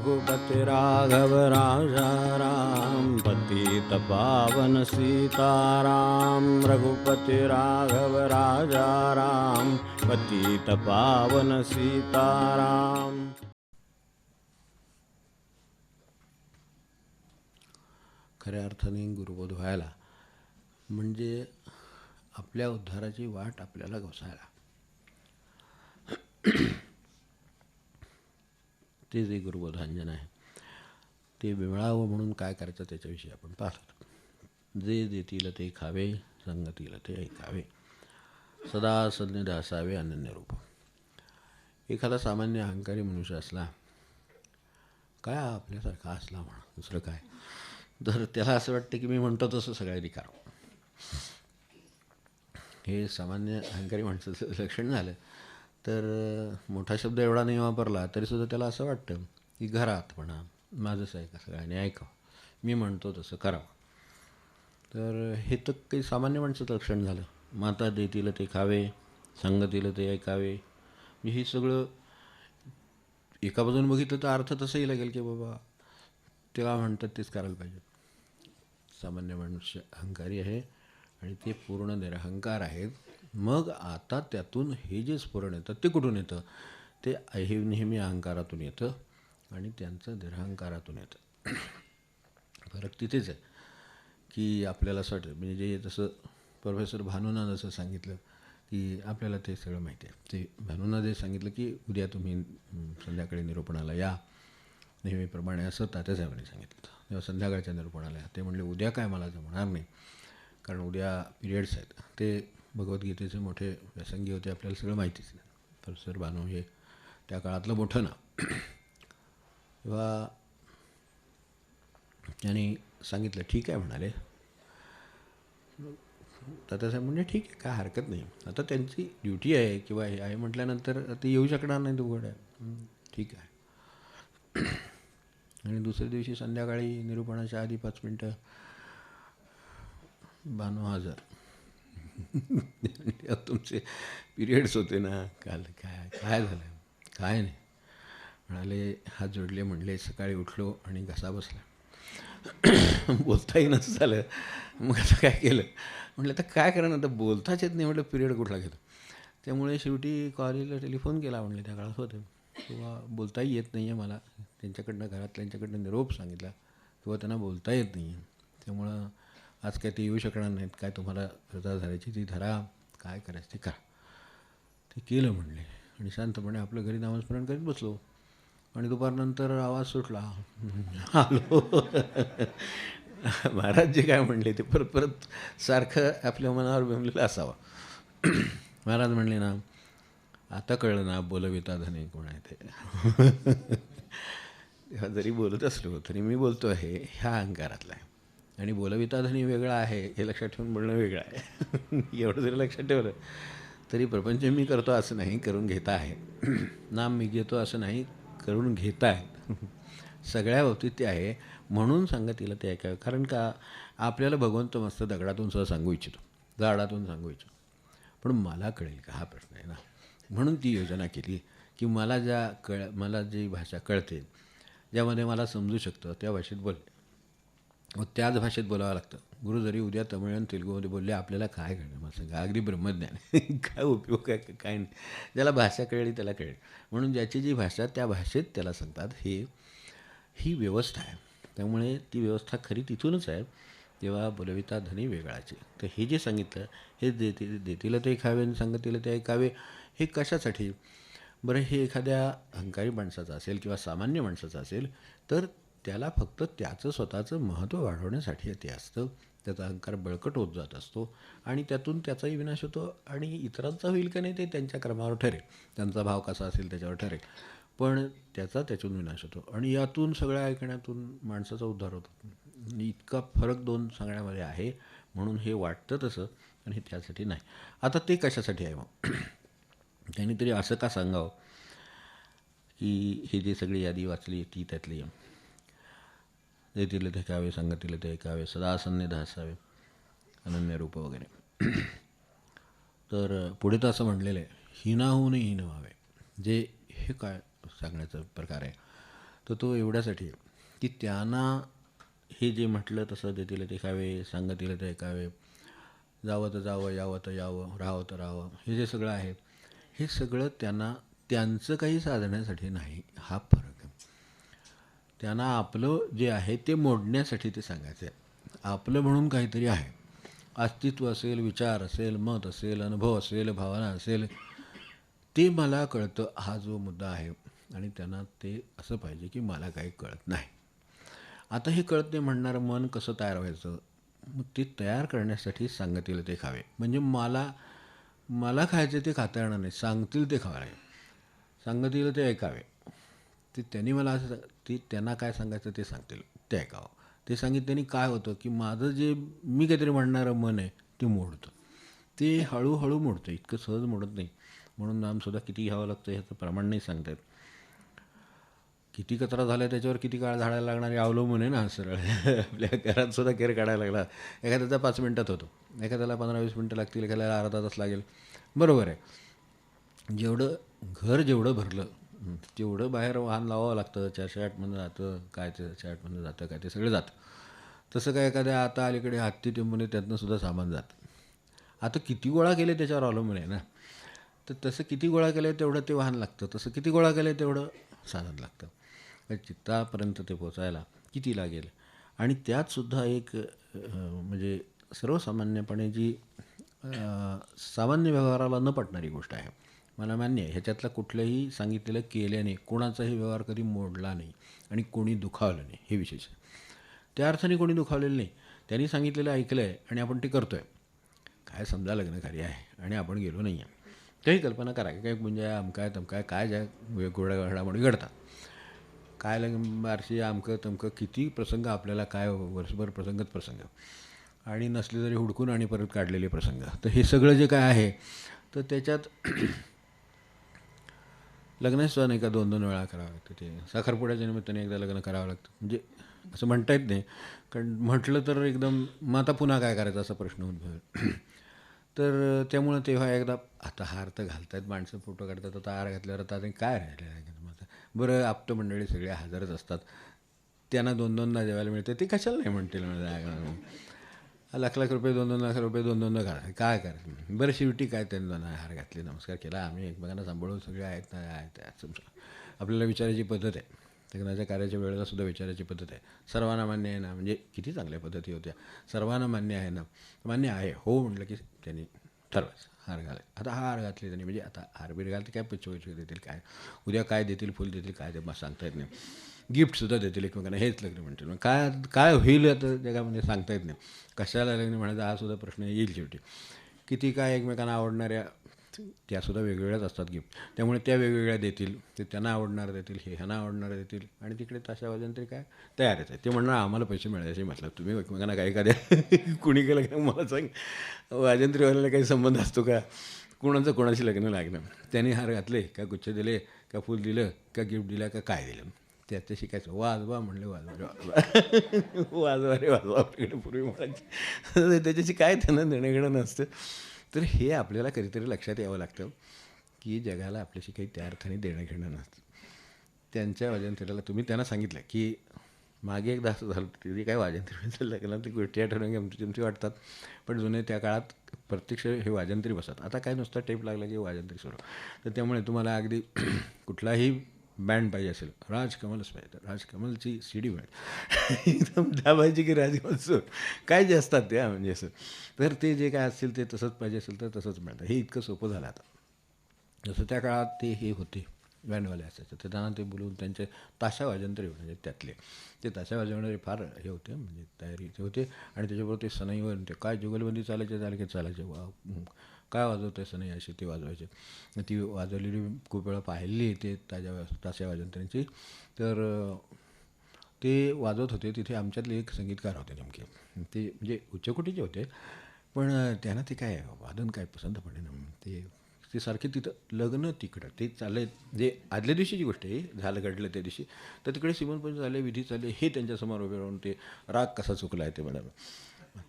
रघुपति राघव राजा राम पतित पावन सीताराम। रघुपति राघव राजा राम पतित पावन सीताराम। खऱ्या अर्थाने गुरुबोध व्हायला म्हणजे आपल्या उद्धाराची वाट आपल्याला घोसायला ते जे गुरुबोधांजन आहे ते मिळावं म्हणून काय करायचं त्याच्याविषयी आपण पाहतो. जे देतील ते खावे संगतील ते ऐकावे. सदा सज्ञ असावे अनन्य रूप. एखादा सामान्य अहंकारी मनुष्य असला काय आपल्यासारखा असला म्हणा दुसरं काय? तर त्याला असं वाटतं की मी म्हणतो तसं सगळ्यांनी करावं हे सामान्य अहंकारी माणसाचं लक्षण झालं. तर मोठा शब्द एवढा नाही वापरला तरीसुद्धा त्याला असं वाटतं की घरात म्हणा माझंच ऐका का सगळ्यांनी ऐकावं मी म्हणतो तसं करावं. तर हे तर काही सामान्य माणसाचं लक्षण झालं. माता देतील ते खावे सांगतील ते ऐकावे. म्हणजे हे सगळं एका बाजून बघितलं तर अर्थ तसंही लागेल की बाबा तेव्हा म्हणतात तेच करायला पाहिजे. सामान्य माणूस अहंकारी आहे आणि ते पूर्ण निरहंकार आहेत. मग आता त्यातून हे जे स्फुरण येतं ते कुठून येतं? ते हे नेहमी अहंकारातून येतं आणि त्यांचं निरहंकारातून येतं. फरक तिथेच आहे की आपल्याला असं वाटतं म्हणजे जे तसं प्रोफेसर भानुना जसं सांगितलं की आपल्याला ते सगळं माहिती आहे. ते भानुना जे सांगितलं की उद्या तुम्ही संध्याकाळी निरूपणाला या. नेहमीप्रमाणे असं तात्यासाहेबांनी सांगितलं. तेव्हा संध्याकाळच्या निरूपणाला या ते म्हणले उद्या काय मला जमणार नाही. कारण उद्या पिरियड्स आहेत. ते भगवद्गीतेचे मोठे प्रसंगी होते आपल्याला सगळं माहितीच नाही प्रोफेसर भानू हे त्या काळातलं मोठं ना तेव्हा त्यांनी सांगितलं ठीक आहे म्हणाले. तात्यासाहेब म्हणजे ठीक आहे काय हरकत नाही. आता त्यांची ड्युटी आहे किंवा हे आहे म्हटल्यानंतर ते येऊ शकणार नाही उघड आहे ठीक आहे. आणि दुसऱ्या दिवशी संध्याकाळी निरूपणाच्या आधी पाच मिनटं बानो हजार. तुमचे पिरियड्स होते ना काल काय काय झालं? काय नाही. म्हणाले हात जोडले म्हणले सकाळी उठलो आणि घसा बसला. बोलताही नसं झालं. मग आता काय केलं? म्हटलं आता काय करा आता बोलताच येत नाही. म्हटलं पिरियड कुठला घेतो? त्यामुळे शेवटी कॉलेजला टेलिफोन केला म्हणले त्या काळात होते. किंवा बोलताही येत नाही आहे मला. त्यांच्याकडनं घरातल्यांच्याकडनं निरोप सांगितला. किंवा त्यांना बोलता येत नाही आहे त्यामुळं आज काय ते येऊ शकणार नाहीत काय तुम्हाला रजा धरायची? ती धरा काय करायचं ते करा. ते केलं म्हणले. आणि शांतपणे आपलं घरी नामस्मरण करीत बसलो. आणि दुपारनंतर आवाज सुटला. आलो महाराज जे काय म्हणले ते परत परत सारखं आपल्या मनावर बिमलेलं असावं. महाराज म्हणले ना आता कळलं ना बोलविता धने कोण आहे ते. तेव्हा जरी बोलत असलो तरी मी बोलतो आहे ह्या अहंकारातला आहे. आणि बोलविता धनी वेगळा आहे हे लक्षात ठेवून बोलणं वेगळं आहे. एवढं जरी लक्षात ठेवलं तरी प्रपंच मी करतो असं नाही करून घेता आहे. नाम मी घेतो असं नाही करून घेता आहेत सगळ्या बाबतीत ते आहे. म्हणून सांगतीला ते ऐकावं. कारण का आपल्याला भगवंत मस्त दगडातून सुद्धा सांगू इच्छितो. झाडातून सांगू इच्छितो. पण मला कळेल का हा प्रश्न आहे ना? म्हणून ती योजना केली की मला ज्या कळ मला जी भाषा कळते ज्यामध्ये मला समजू शकतं त्या भाषेत बोलले मग त्याच भाषेत बोलावं लागतं. गुरु जरी उद्या तमिळ आणि तेलुगूमध्ये बोलले आपल्याला काय कळणार असं सांगा अगदी ब्रह्मज्ञान. काय उपयोग काय काय नाही. ज्याला भाषा कळली त्याला कळेल. म्हणून ज्याची जी भाषा त्या भाषेत त्याला सांगतात हे ही व्यवस्था आहे. त्यामुळे ती व्यवस्था खरी तिथूनच आहे. तेव्हा बोलविता धनी वेगळाचे. तर हे जे सांगितलं हे देतील देतील ते खावे आणि सांगतील ते ऐकावे हे कशासाठी? बरं हे एखाद्या अहंकारी माणसाचं असेल किंवा सामान्य माणसाचं असेल तर त्याला फक्त त्याचं स्वतःचं महत्त्व वाढवण्यासाठी ते असतं. त्याचा अहंकार बळकट होत जात असतो आणि त्यातून त्याचाही विनाश होतो आणि इतरांचा होईल का नाही ते त्यांच्या क्रमावर ठरेल. त्यांचा भाव कसा असेल त्याच्यावर ठरेल. पण त्याचा त्याच्यातून विनाश होतो. आणि यातून सगळ्या ऐकण्यातून माणसाचा उद्धार होतो. इतका फरक दोन सांगण्यामध्ये आहे. म्हणून हे वाटतं तसं आणि हे त्यासाठी नाही. आता ते कशासाठी आहे मग? त्यांनी तरी असं का सांगावं? की हे जे सगळी यादी वाचली ती त्यातली देतील ते ऐकावे सांगतील ते ऐकावे सदा सन्निध असावे अनन्य रूप वगैरे तर पुढे तर असं म्हणलेलं आहे हिनाहून हीन व्हावे जे हे काय सांगण्याचा प्रकार आहे तर तो एवढ्यासाठी की त्यांना हे जे म्हटलं तसं देतील ते खावे सांगतील ते ऐकावे जावं तर जावं यावं तर यावं राहावं तर राहावं हे जे सगळं आहे हे सगळं त्यांना त्यांचं काही साधण्यासाठी नाही हा फरक त्यांना आपलं जे आहे ते मोडण्यासाठी ते सांगायचं आहे आपलं म्हणून काहीतरी आहे. अस्तित्व असेल विचार असेल मत असेल अनुभव असेल भावना असेल ते मला कळतं हा जो मुद्दा आहे. आणि त्यांना ते असं पाहिजे की मला काही कळत नाही. आता हे कळत नाही म्हणणारं मन कसं तयार व्हायचं? मग ते तयार करण्यासाठी सांगतील ते खावे. म्हणजे मला मला खायचे ते खाता येणार नाही. सांगतील ते खावे. सांगतील ते ऐकावे. ते त्यांनी मला असं ते त्यांना काय सांगायचं ते सांगतील. ते ऐकावं ते सांगितल्याने काय होतं की माझं जे मी काहीतरी म्हणणारं मन आहे ते मोडतं. ते हळूहळू मोडतं. इतकं सहज मोडत नाही. म्हणून नामसुद्धा किती घ्यावं लागतं ह्याचं प्रमाण नाही सांगता येत. किती कचरा झाला त्याच्यावर किती काळ झाडायला लागणार हे अवलंबून आहे ना सरळ. आपल्या घरात सुद्धा केर काढायला लागला. एखाद्याचा पाच मिनटात होतो. एखाद्याला पंधरा वीस मिनटं लागतील एखाद्याला अर्धा तास लागेल. बरोबर आहे. जेवढं घर जेवढं भरलं तेवढं बाहेर वाहन लावावं लागतं चारशे आठमधनं जातं काय ते चारशे जातं काय ते सगळं जातं. तसं काय एखाद्या आता अलीकडे हत्ती टेंबूने त्यातनं सुद्धा सामान जातं. आता किती गोळा केले त्याच्यावर अवलंबून आहे ना? तर तसं किती गोळा केलं तेवढं ते वाहन लागतं. तसं किती गोळा केलं तेवढं साधन लागतं. चित्तापर्यंत ते पोचायला किती लागेल? आणि त्यातसुद्धा एक म्हणजे सर्वसामान्यपणे जी सामान्य व्यवहाराला न पटणारी गोष्ट आहे. मला मान्य आहे ह्याच्यातलं कुठलंही सांगितलेलं केल्याने कोणाचाही व्यवहार कधी मोडला नाही आणि कोणी दुखावलं नाही हे विशेष आहे. त्या अर्थाने कोणी दुखावलेलं नाही. त्यांनी सांगितलेलं ऐकलं आहे आणि आपण ते करतो आहे काय समजा लग्नकार्य आहे आणि आपण गेलो नाही आहे तेही कल्पना करा की काय म्हणजे अमकाय तमकाय काय ज्या वेगवेगळ्या घडामोडी घडतात. काय लग्न बारशी अमकं तमकं किती प्रसंग आपल्याला काय वर्षभर प्रसंगच प्रसंग. आणि नसले तरी हुडकून आणि परत काढलेले प्रसंग. तर हे सगळं जे काय आहे तर त्याच्यात लग्नसुद्धा नाही का दोन दोन वेळा करावं लागतं ते. साखरपुड्याच्या निमित्ताने एकदा लग्न करावं लागतं. म्हणजे असं म्हणता येत नाही. कारण म्हटलं तर एकदम मग आता पुन्हा काय करायचं असा प्रश्न उद्भवेल तर त्यामुळं तेव्हा एकदा आता हार तर घालतायत माणसं फोटो काढतात आता हार घातल्यावर आता काय राहिलं आहे? बरं आप्त मंडळी सगळे हजरच असतात. त्यांना दोन दोनदा जेवायला मिळते ते कशाला नाही म्हणतील? मग लाख लाख रुपये दोन दोन लाख रुपये दोन दोनदा करा. काय करायचं बरं शेवटी काय त्यांनी दोन हार घातले नमस्कार केला. आम्ही एकमेकांना सांभाळून सगळे आहेत ना आहेत आपल्याला विचारायची पद्धत आहे. लग्नाच्या कार्याच्या वेळेला सुद्धा विचारायची पद्धत आहे. सर्वांना मान्य आहे ना म्हणजे किती चांगल्या पद्धती होत्या. सर्वांना मान्य आहे ना मान्य आहे. हो म्हटलं की त्यांनी ठरवायचं हार घालाय आता हार घातले त्यांनी म्हणजे आता हार बीर घालते काय पुच्छवैचे देतील काय? उद्या काय देतील फुल देतील काय ते मग सांगता येत नाही. गिफ्टसुद्धा देतील एकमेकांना हेच लग्न म्हणतील. मग काय काय होईल आता जगामध्ये सांगता येत नाही. कशाला लग्न म्हणायचं हा सुद्धा प्रश्न येईल शेवटी. किती काय एकमेकांना आवडणाऱ्या त्यासुद्धा वेगवेगळ्याच असतात गिफ्ट. त्यामुळे त्या वेगवेगळ्या देतील ते त्यांना आवडणार देतील हे ह्यांना आवडणार देतील आणि तिकडे ताशा वाजन तरी काय तयारच आहे. ते म्हणणार आम्हाला पैसे मिळायचे म्हटलं तुम्ही एकमेकांना काही एखाद्या कुणी केलं का? मला सांग. वाजंत्रीवाल्याला काही संबंध असतो का? कोणाचं कोणाशी लग्न लागणं त्यांनी हार घातले का गुच्छ दिले का फूल दिलं का गिफ्ट दिलं का काय दिलं? त्याचं शिकायचं. वाजवा म्हणलं वाजवा रे वाजवा वाजवा रे वाजवा आपल्याकडे पूर्वी म्हणायचे. त्याच्याशी काय त्यांना देणं घेणं नसतं. तर हे आपल्याला कधीतरी लक्षात यावं लागतं की जगाला आपल्याशी काही त्या अर्थाने देणं घेणं नसतं. त्यांच्या वाजंत्र्याला तुम्ही त्यांना सांगितलं की मागे एकदा असं झालं तिथे काय वाजंत्री लग्नात गोष्टी आठवणं आमची तुमची वाटतात. पण जुने त्या काळात प्रत्यक्ष हे वाजंत्री बसतात. आता काय नुसतं टेप लागला की वाजंत्री सुरू. तर त्यामुळे तुम्हाला अगदी कुठलाही बँड पाहिजे असेल. राजकमलच पाहिजे. तर राजकमलची सी डी मिळेल एकदम दाबायची की राजकमल सूर काय जे असतात त्या म्हणजे असं. तर ते जे काय असतील ते तसंच पाहिजे असेल तर तसंच मिळतं हे इतकं सोपं झालं आता. जसं त्या काळात ते हे होते बँडवाले असायचे. तर त्यांना ते बोलवून त्यांचे ताशा वाजंत्री म्हणजे त्यातले. ते ताशा वाजवणारे फार हे होते म्हणजे तयारीचे होते. आणि त्याच्याबरोबर ते सनईवर ते काय जुगलबंदी चालायचे झाले की चालायचे. वा काय वाजवतेस नाही अशी ते वाजवायचे? ती वाजवलेली खूप वेळा पाहिली ते ताज्या ताशा वाजंत्र्यांची तर ते वाजवत होते. तिथे आमच्यातले एक संगीतकार होते नेमके. ते म्हणजे उच्चकोटीचे होते. पण त्यांना ते काय वादन काय पसंत पडे ना. ते ते सारखे तिथं लग्न तिकडं. ते चाललं जे आदल्या दिवशीची गोष्ट आहे झालं घडलं त्या दिवशी तर तिकडे सिमनपंच झाले विधी चालले हे त्यांच्यासमोर उभे राहून ते राग कसा चुकला आहे ते म्हणाल.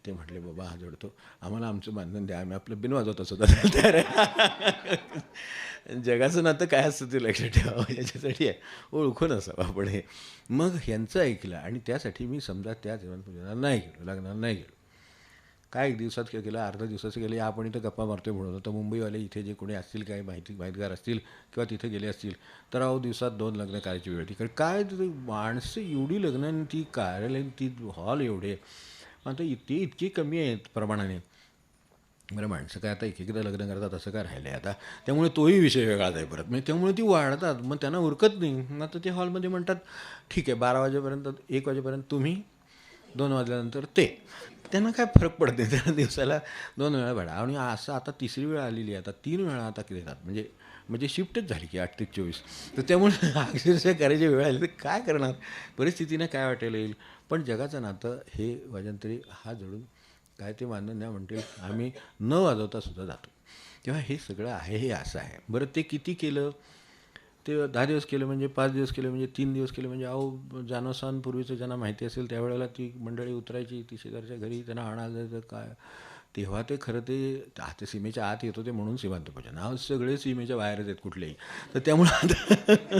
ते म्हटले बाबा हा जोडतो. आम्हाला आमचं बांधून द्या आम्ही आपलं बिन वाजवत सुद्धा तयार आहे. जगाचं नातं काय असतं ते लक्षात ठेवावं याच्यासाठी आहे. ओळखून असावं आपण हे. मग ह्यांचं ऐकलं आणि त्यासाठी मी समजा त्या जेवणपूजनाला म्हणजे नाही गेलो लग्नाला नाही गेलो. काय एक दिवसात काय केलं अर्ध्या दिवसाचं गेलं आपण इथं गप्पा मारतोय म्हणून. तर मुंबईवाले इथे जे कोणी असतील काही माहिती माहितगार असतील किंवा तिथे गेले असतील तर अहो दिवसात दोन लग्न करायची वेळ होती कारण काय माणसं एवढी लग्न आणि ती कार्यालयीन ती हॉल एवढे आता ते इतकी कमी आहेत प्रमाणाने. बरं माणसं काय आता एक एकदा लग्न करतात असं काय राहिलं आहे आता? त्यामुळे तोही विषय वेगळाच आहे परत. म्हणजे त्यामुळे ती वाढतात मग त्यांना उरकत नाही. मग आता ते हॉलमध्ये म्हणतात ठीक आहे बारा वाजेपर्यंत एक वाजेपर्यंत तुम्ही दोन वाजल्यानंतर ते. त्यांना काय फरक पडत नाही? त्या दिवसाला दोन वेळा भडा. आणि असं आता तिसरी वेळ आलेली आहे. आता तीन वेळा आता देतात म्हणजे म्हणजे शिफ्टच झाली की आठ ते चोवीस. तर त्यामुळे अक्षरशः करायची वेळ आली. तर काय करणार? परिस्थितीनं काय वाटायला येईल? पण जगाचं नातं हे वाजंत्री हा जळून काय ते मानणं नाही म्हणतील आम्ही न वाजवता सुद्धा जातो. तेव्हा हे सगळं आहे हे असं आहे. बरं ते किती केलं? ते दहा दिवस केलं म्हणजे पाच दिवस केलं म्हणजे तीन दिवस केले म्हणजे अहो जाणवसांपूर्वीचं ज्यांना माहिती असेल त्यावेळेला ती मंडळी उतरायची ती शेजारच्या घरी त्यांना आणायला काय? तेव्हा ते खरं ते आता सीमेच्या आत येत होते म्हणून सीमांत पूजन हा सगळे सीमेच्या बाहेरच आहेत कुठलेही. तर त्यामुळं आता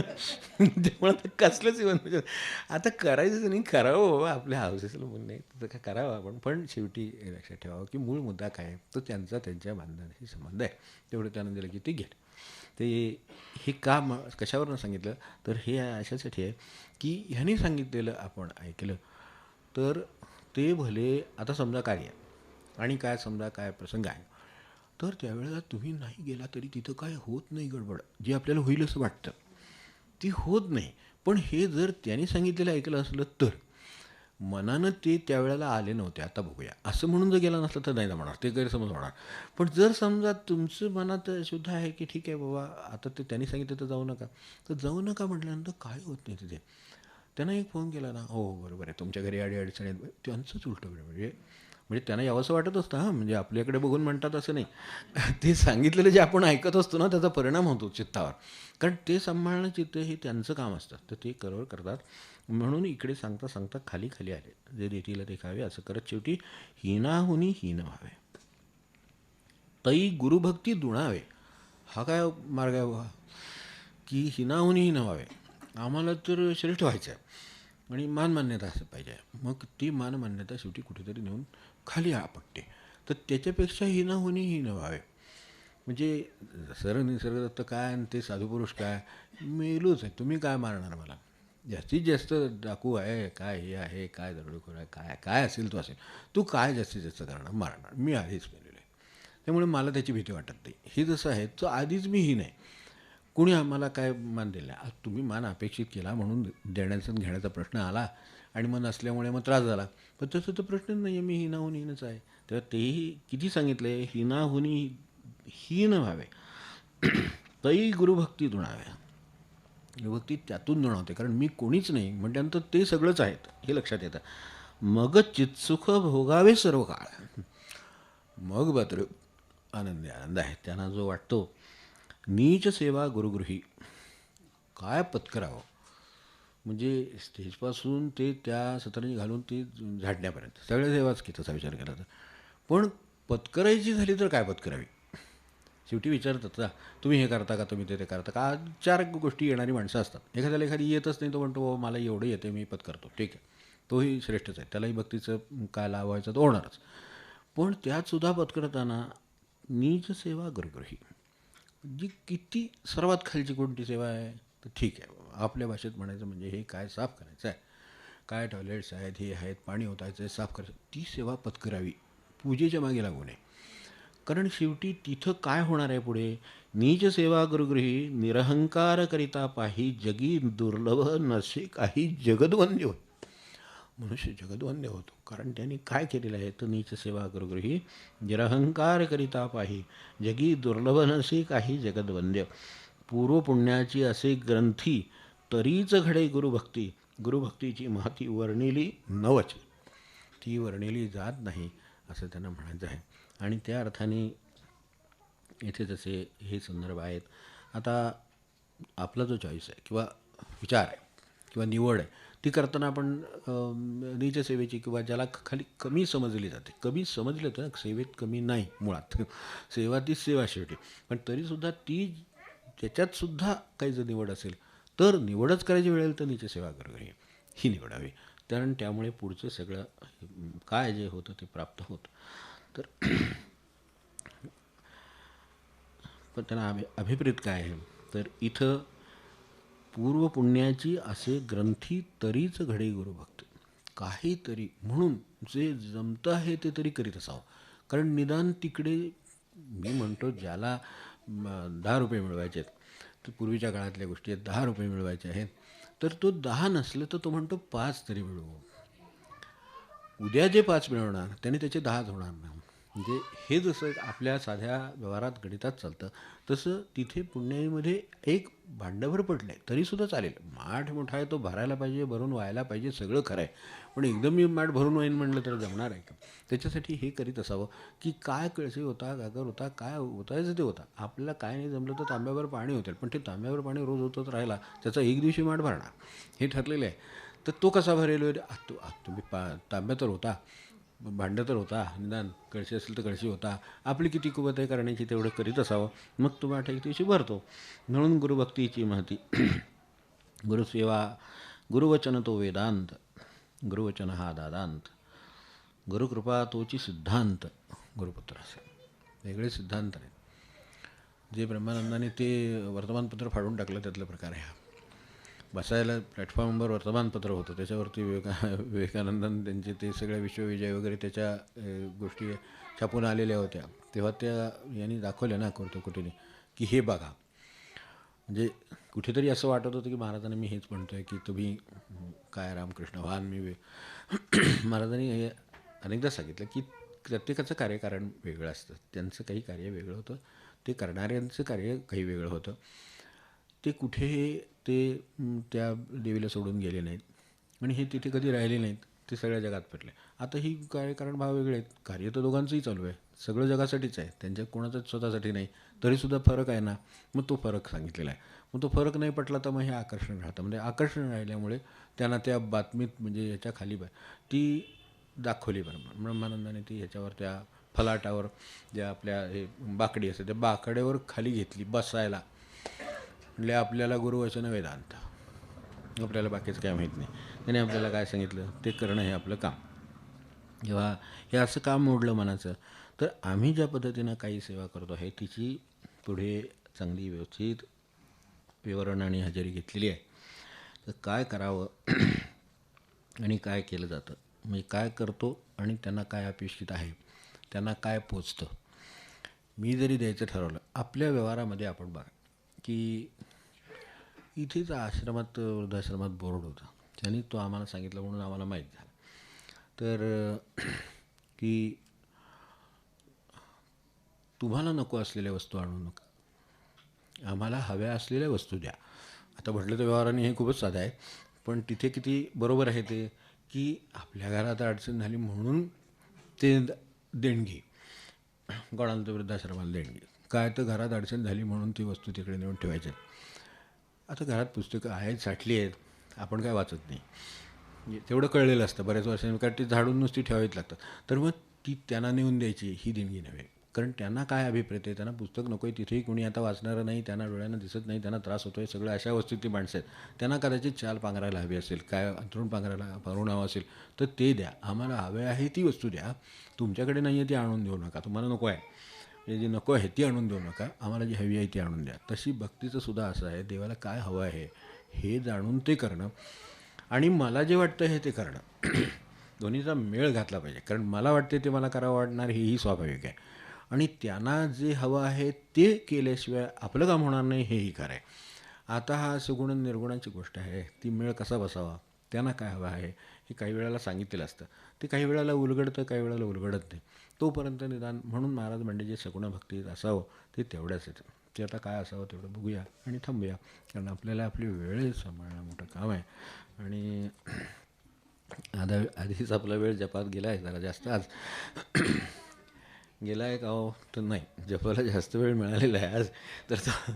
त्यामुळं आता कसलं सीमांत पूजन आता करायचं नाही करावं बाबा आपल्या हाऊसेसला म्हणून नाही तर काय करावं आपण. पण शेवटी लक्षात ठेवावं की मूळ मुद्दा काय आहे? तो त्यांचा त्यांच्या बांधण्याशी संबंध आहे. तेवढं त्यानं दिलं की ते घेत. ते हे का म कशावरनं सांगितलं? तर हे अशासाठी आहे की ह्यांनी सांगितलेलं आपण ऐकलं तर ते भले आता समजा कार्य आणि काय समजा काय प्रसंग आहे. तर त्यावेळेला तुम्ही नाही गेला तरी तिथं काय होत नाही गडबड. जे आपल्याला होईल असं वाटतं. ती होत नाही. पण हे जर त्यांनी सांगितलेलं ऐकलं असलं तर. मनानं ते त्यावेळेला आले नव्हते. आता बघूया. असं म्हणून जर गेला नसलं तर नाही जमणार. ते गैरसमज होणार. पण जर समजा तुमचं मनात सुद्धा आहे की ठीक आहे बाबा आता ते त्यांनी सांगितलं तर जाऊ नका. तर जाऊ नका म्हटल्यानंतर काय होत नाही तिथे? त्यांना एक फोन केला ना. हो बरोबर आहे. तुमच्या घरी अडी अडचणी त्यांचंच उलटं म्हणजे म्हणजे त्यांना यावंसं वाटत असतं हां म्हणजे आपल्याकडे बघून म्हणतात असं नाही. ते सांगितलेलं जे आपण ऐकत असतो ना त्याचा परिणाम होतो चित्तावर. कारण ते सांभाळणं चित्त हे त्यांचं काम असतं. तर ते करोड करतात. म्हणून इकडे सांगता सांगता खाली खाली आले. जे रीतीला ते खावे असं करत शेवटी हिनाहुनी हीन व्हावे. तई गुरुभक्ती दुणावे. हा काय मार्ग आहे बघा की हिनाहुनी न व्हावे. आम्हाला तर श्रेष्ठ व्हायचं आहे. आणि मानमान्यता असं पाहिजे. मग ती मानमान्यता शेवटी कुठेतरी नेऊन खाली आपटते तर त्याच्यापेक्षा हिनं होणे हिनं व्हावे. म्हणजे सर निसर्गदत्त काय आणि ते साधुपुरुष काय? मेलूच आहे. तुम्ही काय मारणार मला? जास्तीत जास्त डाकू आहे काय हे आहे काय दरोडेखोर आहे काय काय असेल तो असेल. तू काय जास्तीत जास्त करणार? मारणार. मी आधीच मेलेलो आहे. त्यामुळे मला त्याची भीती वाटत नाही. हे जसं आहे तो आधीच मी ही नाही कुणी आम्हाला काय मान दिला आज तुम्ही मान अपेक्षित केला म्हणून देण्याचा घेण्याचा प्रश्न आला आणि मग नसल्यामुळे मग त्रास झाला. पण तसं तर प्रश्नच नाही आहे मी हिनाहून हिनच आहे. तर तेही किती सांगितले हिनाहुनी हीन व्हावे. तई गुरुभक्ती दुणाव्या गुरुभक्ती त्यातून दुणावते कारण मी कोणीच नाही म्हटल्यानंतर ते सगळंच आहेत हे लक्षात येतं. मग चित्सुख भोगावे सर्व काळ. मग मात्र आनंदी आनंद आहे. त्यांना जो वाटतो नीच सेवा गुरुगृही. काय पत्करावं? म्हणजे स्टेजपासून ते त्या सतरंजी घालून ते झाडण्यापर्यंत. सगळ्या सेवाच की तसा विचार केला तर. पण पत्करायची झाली तर काय पत्करावी? शेवटी विचारतात का तुम्ही हे करता का? तुम्ही ते ते करता का? चार गोष्टी येणारी माणसं असतात. एखाद्याला एखादी येतच नाही तो म्हणतो हो, मला एवढं येते मी पत्करतो. ठीक आहे. तोही श्रेष्ठच आहे. त्यालाही भक्तीचं काय लाभ व्हायचं तो होणारच. पण त्यातसुद्धा पत्करताना नीच सेवा गुरुगृही. जी किती सर्वात खालची कोणती सेवा आहे? तर ठीक आहे. आपल्या भाषेत म्हणायचं म्हणजे हे काय साफ करायचं आहे? काय टॉयलेट्स आहेत? हे आहेत. पाणी ओतायचं आहे. साफ करायचं. ती सेवा पत्करावी. पूजेच्या मागे लागू नये. कारण शेवटी तिथं काय होणार आहे पुढे? नीच सेवा गुरुगृही निरहंकार करिता पाही जगी दुर्लभ नसे काही जगदवंदी होय. मनुष्य जगदवंद्य होतो. कारण त्यांनी काय केलेलं आहे? तर नीच सेवा गुरुगृही निरहंकार करिता पाही जगी दुर्लभ नसे काही जगदवंद्य पूर्वपुण्याची असे ग्रंथी तरीच घडे गुरुभक्ती. गुरुभक्तीची महती वर्णिली नवच. ती वर्णिली जात नाही असं त्यांना म्हणायचं आहे. आणि त्या अर्थाने इथे जसे हे संदर्भ आहेत. आता आपला जो चॉईस आहे किंवा विचार आहे किंवा निवड आहे ती करताना आपण नीच सेवेची किंवा ज्याला खाली कमी समजली जाते. कमी समजली तर सेवेत कमी नाही मुळात. सेवा तीच सेवा शेवटी. पण तरीसुद्धा ती त्याच्यातसुद्धा काही जर निवड असेल तर निवडच करायची वेळेल तर नीच सेवा करू ही निवडावी कारण त्यामुळे पुढचं सगळं काय जे होतं ते प्राप्त होतं. तर पण त्यांना अभि अभिप्रेत काय आहे? तर इथं पूर्व पुण्याची असे ग्रंथी तरीच घडे गुरुभक्त काहीतरी म्हणून जे जमतं आहे ते तरी करीत असावं. कारण निदान तिकडे मी म्हणतो ज्याला दहा रुपये मिळवायचे आहेत तर पूर्वीच्या काळातल्या गोष्टी आहेत दहा रुपये मिळवायचे आहेत तर तो दहा नसले तर तो म्हणतो पाच तरी मिळवू. उद्या जे पाच मिळवणार त्याने त्याचे दहाच होणार नाही. म्हणजे हे जसं आपल्या साध्या व्यवहारात गणितात चालतं तसं तिथे पुण्याईमध्ये एक भांडभर पडलं आहे तरीसुद्धा चालेल. माठ मोठा आहे तो भरायला पाहिजे भरून व्हायला पाहिजे सगळं खरं आहे. पण एकदम मी माठ भरून वाईन म्हणलं तर जमणार आहे का? त्याच्यासाठी हे करीत असावं की काय कळसे होता गागर होता काय होतायचं ते होता. आपल्याला काय नाही जमलं तर तांब्यावर पाणी होतील पण ते तांब्यावर पाणी रोज होतच राहिला त्याचा एक दिवशी माठ भरणार. हे ठरलेलं आहे. तर तो कसा भरेल? वगैरे आ, तो तुम्ही पा तांब्या तर होता. भांडं तर होता निदान कळशी असेल तर कळशी होता. आपली किती कुवत आहे करण्याची तेवढं करीत असावं. मग तो आठ एक दिवशी भरतो. म्हणून गुरुभक्तीची महती. गुरुसेवा गुरुवचन तो वेदांत. गुरुवचन हा दादांत. गुरुकृपा तोची सिद्धांत. गुरुपुत्र असे. वेगळे सिद्धांत आहेत जे ब्रह्मानंदाने ते वर्तमानपत्र फाडून टाकलं त्यातला प्रकार आहे हा. बसायला प्लॅटफॉर्मवर वर्तमानपत्र होतं. त्याच्यावरती विवेका विवेकानंदन त्यांचे ते सगळे विश्वविजय वगैरे त्याच्या गोष्टी छापून आलेल्या होत्या. तेव्हा त्या यांनी दाखवल्या ना करतो कुठे की हे बघा. म्हणजे कुठेतरी असं वाटत होतं की महाराजांनी मी हेच म्हणतो आहे की तुम्ही काय रामकृष्ण व्हान मी वे महाराजांनी हे अनेकदा सांगितलं की प्रत्येकाचं कार्यकारण वेगळं असतं. त्यांचं काही कार्य वेगळं होतं. ते करणाऱ्यांचं कार्य काही वेगळं होतं. ते कुठेही ते त्या देवीला सोडून गेले नाहीत. आणि हे तिथे कधी राहिले नाहीत ते सगळ्या जगात पडले आता ही काय कारण भाव वेगळे आहेत. कार्य तर दोघांचंही चालू आहे. सगळं जगासाठीच आहे. त्यांच्या कोणाचं स्वतःसाठी नाही. तरीसुद्धा फरक आहे ना. मग तो फरक सांगितलेला आहे. मग तो फरक नाही पटला तर मग हे आकर्षण राहतं. म्हणजे आकर्षण राहिल्यामुळे त्यांना त्या बातमीत म्हणजे ह्याच्या खाली ब- ती दाखवली बरं ब्रह्मानंदाने ती ह्याच्यावर त्या फलाटावर ज्या आपल्या हे बाकडी असते त्या बाकड्यावर खाली घेतली बसायला. म्हणजे आपल्याला गुरुवचन वेदांत आपल्याला बाकीचं काय माहीत नाही. त्याने आपल्याला काय सांगितलं? ते करणं हे आपलं काम. किंवा हे असं काम मोडलं मनाचं? तर आम्ही ज्या पद्धतीनं काही सेवा करतो आहे तिची पुढे चांगली व्यवस्थित विवरण आणि हजेरी घेतलेली आहे. तर काय करावं आणि काय केलं जातं? मी काय करतो आणि त्यांना काय अपेक्षित आहे? त्यांना काय पोचतं? मी जरी द्यायचं ठरवलं आपल्या व्यवहारामध्ये आपण बघा. की इथेच आश्रमात वृद्धाश्रमात बोर्ड होता. त्यांनी तो आम्हाला सांगितला म्हणून आम्हाला माहीत झालं. तर की तुम्हाला नको असलेल्या वस्तू आणू नका. आम्हाला हव्या असलेल्या वस्तू द्या. आता म्हटलं तर व्यवहाराने हे खूपच साधं आहे. पण तिथे किती बरोबर आहे ते की आपल्या घरात अडचण झाली म्हणून ते द- देणगी. गणांत वृद्धाश्रमाला देणगी. काय तर घरात अडचण झाली म्हणून ती वस्तू तिकडे नेऊन ठेवायच्या आता घरात पुस्तकं आहेत साठली आहेत आपण काय वाचत नाही. म्हणजे तेवढं कळलेलं असतं बऱ्याच वर्षांनी कारण ती झाडून नुसती ठेवावीच लागतात. तर मग ती त्यांना नेऊन द्यायची ही देणगी नव्हे. कारण त्यांना काय अभिप्रेत आहे? त्यांना पुस्तक नको आहे तिथेही कोणी आता वाचणारं नाही त्यांना डोळ्यांना दिसत नाही त्यांना त्रास होतो आहे सगळं अशा वस्तू ती माणसं आहेत. त्यांना कदाचित चाल पांघरायला हवी असेल काय अंथरूण पांघरायला भरून हवं असेल तर ते द्या. आम्हाला हवे आहे ती वस्तू द्या. तुमच्याकडे नाही आहे ती आणून देऊ नका. तुम्हाला नको आहे. म्हणजे जी नको आहे ती आणून देऊ नका. आम्हाला जी हवी आहे ती आणून द्या. तशी भक्तीचं सुद्धा असं आहे देवाला काय हवं आहे हे जाणून ते करणं. आणि मला जे वाटतं हे ते करणं. दोन्हीचा मेळ घातला पाहिजे. कारण मला वाटते ते मला करावं वाटणार हेही स्वाभाविक आहे. आणि त्यांना जे हवं आहे ते केल्याशिवाय आपलं काम होणार नाही हेही खरं आहे. आता हा सुगुण आणि निर्गुणाची गोष्ट आहे. ती मेळ कसा बसावा त्यांना काय हवं आहे हे काही वेळेला सांगितलेलं असतं. ते काही वेळेला उलगडतं काही वेळेला उलगडत नाही. तोपर्यंत निदान म्हणून महाराज म्हणजे जे सगुण भक्तीत असावं ते तेवढ्याच येतं ते आता काय असावं तेवढं बघूया आणि थांबूया. कारण आपल्याला आपली वेळ सांभाळणं मोठं काम आहे. आणि आधा आधीच आपला वेळ जपात गेला आहे जरा जास्त आज. गेला आहे का हो? तर नाही. जपाला जास्त वेळ मिळालेला आहे आज. तर तो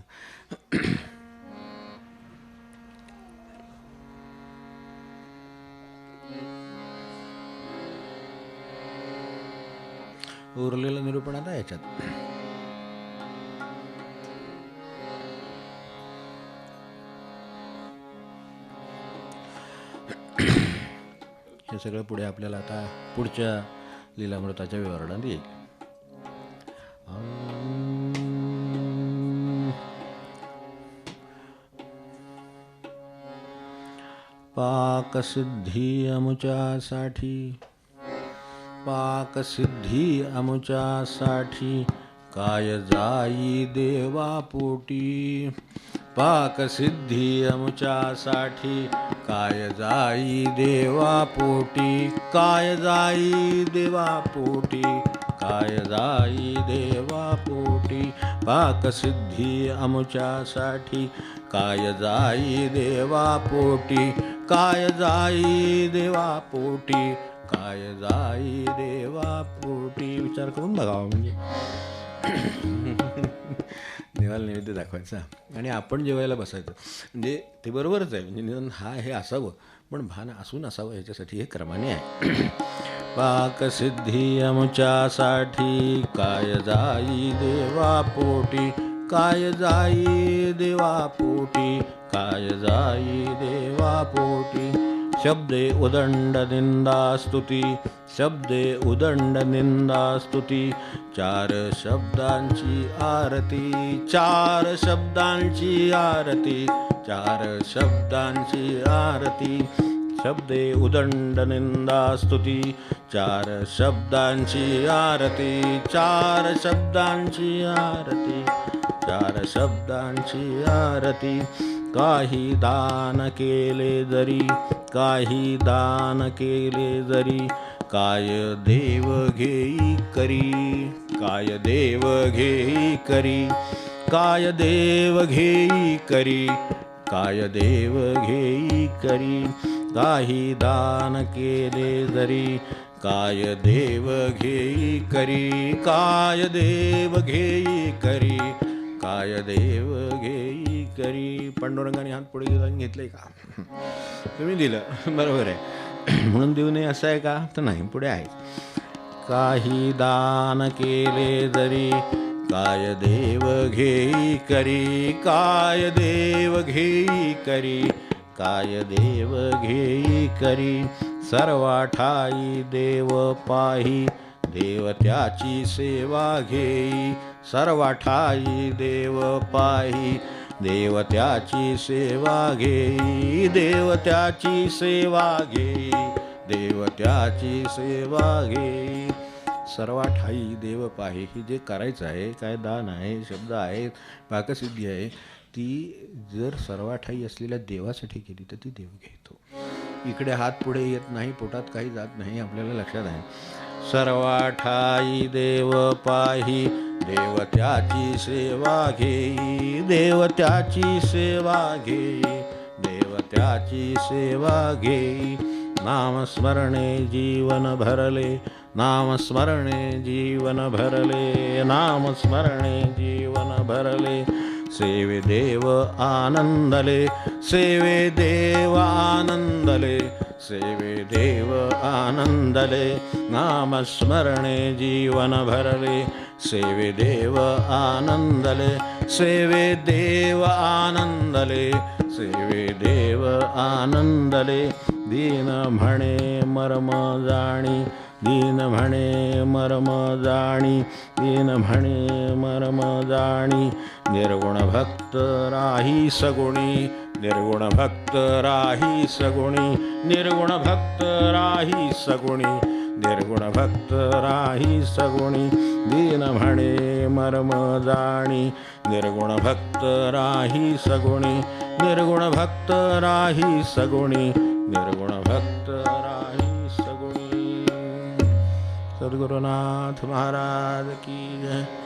उरलेलं निरूपण आता याच्यात. हे सगळं पुढे आपल्याला आता पुढच्या लीलामृताच्या विवरणात येईल. पाकसिद्धी अमुच्यासाठी पाकसिद्धी अमुच्यासाठी काय जाई देवा पोटी पाकसिद्धी अमुच्यासाठी काय जाई देवा पोटी काय जाई देवा पोटी काय जाई देवा पोटी पाकसिद्धी अमुच्यासाठी काय जाई देवा पोटी काय जाई देवा पोटी काय जाई देवा पोटी विचार करून बघावा म्हणजे. देवाला नैवेद्य दाखवायचा. आणि आपण जेवायला बसायचं. म्हणजे ते बरोबरच आहे. म्हणजे निदान हा हे असावं. पण भान असून असावं ह्याच्यासाठी हे क्रमाने आहे. पाकसिद्धी आमच्यासाठी. काय जाई देवा पोटी. काय जाई देवा पोटी. काय जाई देवा पोटी. शब्दे उदंड निंदा स्तुती शब्दे उदंड निंदा स्तुती। चार शब्दांची आरती चार शब्दांची आरती चार शब्दांची आरती। शब्दे उदंड निंदा चार शब्दांची आरती चार शब्दांची आरती चार शब्दांची आरती। काही दान केले जरी काही दान केले जरी काय देव घेई करी काय देव घेई करी काय देव घेई करी काय देव घेई करी काही दान केले जरी काय देव घेई करी काय देव घेई करी काय देव घेई करी. पांडुरंगाने हात पुढे घेऊन घेतलंय का? तुम्ही दिलं. बरोबर आहे. म्हणून देऊ नये असं आहे का? तर नाही पुढे आहे. काही दान केले जरी काय देव घेई करी. काय देव घेई करी. काय देव घेई करी. सर्वाठाई देव पाही. देव त्याची सेवा घेई सर्व ठाई देव पाही. देव त्याची सेवा घेई देव त्याची सेवा घेई देव त्याची सेवा घेई. सर्वा ठाई देव पाही ही जे करायचं आहे काय दान आहे शब्द आहे पाकसिद्धी आहे ती जर सर्वाठाई असलेल्या देवासाठी केली तर ती देव घेतो. इकडे हात पुढे येत नाही पोटात काही जात नाही आपल्याला लक्षात आहे. सर्वाठाई देव पाही देव त्याची सेवा घेई देव त्याची सेवा घेई देव त्याची सेवा घेई नामस्मरणे जीवन भरले नामस्मरणे जीवन भरले नामस्मरणे जीवन भरले. सेवे देव आनंदले सेवे देव आनंदले सेवे देव आनंदले नामस्मरणे जीवन भरले सेवे देव आनंदले सेवे देव आनंदले सेवे देव आनंदले दीन म्हणे मर्म जाणी दीन म्हणे मर्म जाणी दीन म्हणे मर्म जाणी निर्गुण भक्त राही सगुणी निर्गुण भक्त राही सगुणी निर्गुण भक्त राही सगुणी निर्गुण भक्त राही सगुणी दीन म्हणे मर्म जाणी निर्गुण भक्त राही सगुणी निर्गुण भक्त राही सगुणी निर्गुण भक्त राही सगुणी। सद्गुरुनाथ महाराज की जय।